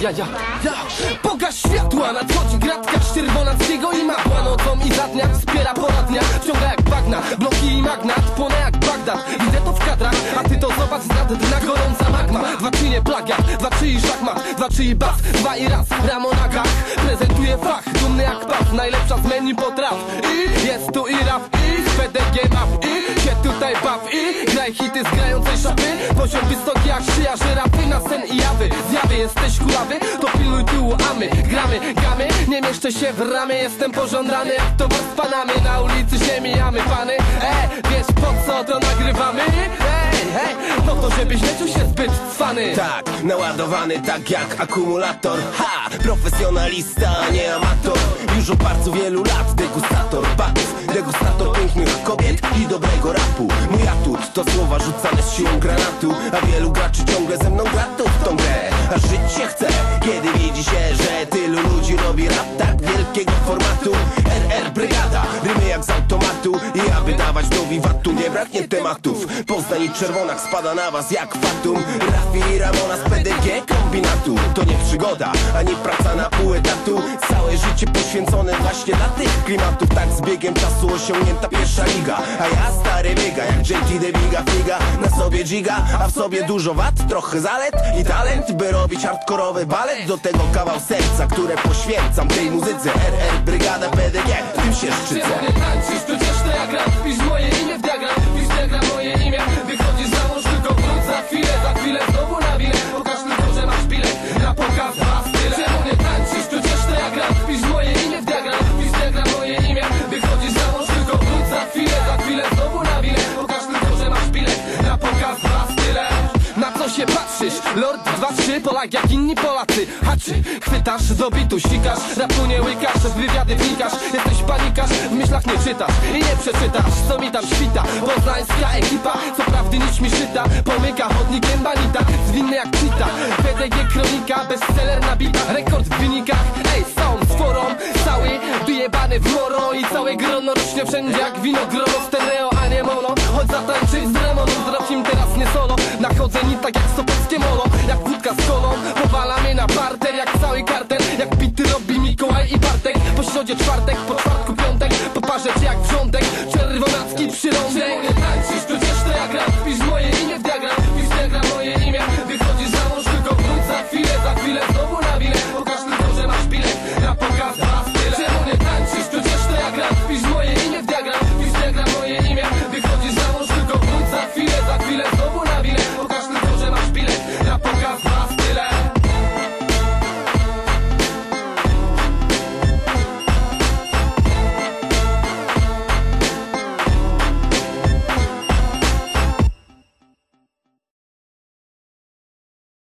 Ja, ja, ja. Pokaż światła, nadchodzi gratka czerwonackiego i mapła Nocą i za dnia wspiera poradnia. Wciąga jak bagna, bloki i magnat Płonę jak Bagdad, widzę to w kadrach A ty to zobacz z nad dna. Gorąca magma Dwa czy nie plagiat, dwa czy i szachmat Dwa czy i bas, dwa i raz Ramo na gach, prezentuje fach Dumny jak pas, najlepsza z menu potraw. I jest tu i rap, i z PDG map I się tutaj baw, i graj hity z grającej szapy Poziom wysoki jak szyja żyrafy Na sen i jawy, zjawy jesteś kulawy To pilnuj tyłu, a my gramy, gamy. Nie mieszczę się w ramy, jestem pożądany Jak towar z panami, na ulicy się mijamy pany. E, wiesz po co to nagrywamy? Hej, hej, no to żebyś nie czuł się zbyt cwany. Tak, naładowany tak jak akumulator. Ha! Profesjonalista, nie amator. Już od bardzo wielu lat degustator batów Degustator pięknych kobiet i dobrego rapu. Mój atut to słowa rzucane z siłą granatu A wielu graczy ciągle ze mną gra tu w tą grę. A żyć się chce, kiedy widzi się, że tylu ludzi robi rap tak wielkiego formatu. RR Brygada, rymy jak z automatu. I aby dawać do wiwatu nie braknie tematów. Poznań i Czerwonak spada na was jak fatum. Rafi i Ramona z PDG To nie przygoda, ani praca na pół etatu. Całe życie poświęcone właśnie dla tych klimatów. Tak z biegiem czasu osiągnięta pierwsza liga. A ja stary biega jak JT Debiga Figa. Na sobie giga, a w sobie dużo wad Trochę zalet i talent, by robić hardkorowy balet. Do tego kawał serca, które poświęcam tej muzyce. RR Brygada PDG, tym się szczycę. Nie tańczysz? To ja gram Pisz moje imię w diagram Pisz diagram moje imię Lord 2-3, Polak jak inni Polacy. Haczy, chwytasz, do bitu sikasz. Rapu nie łykasz, w wywiady wnikasz. Jesteś panikasz, w myślach nie czytasz I nie przeczytasz, co mi tam świta. Poznańska ekipa, co prawdy nic mi szyta. Pomyka chodnikiem banita, zwinny jak cita PDG kronika, bestseller na bitach Rekord w wynikach, ej, są z forą. Cały wyjebany w moro I całe grono rośnie wszędzie jak wino grono Stereo, a nie mono. Chodź zatańczyć z Ramoną, zrobimy teraz nie solo. Nachodzę nie tak jak stopeckie środzie czwartek, po czwartku piątek. Po parze czy jak wrzątek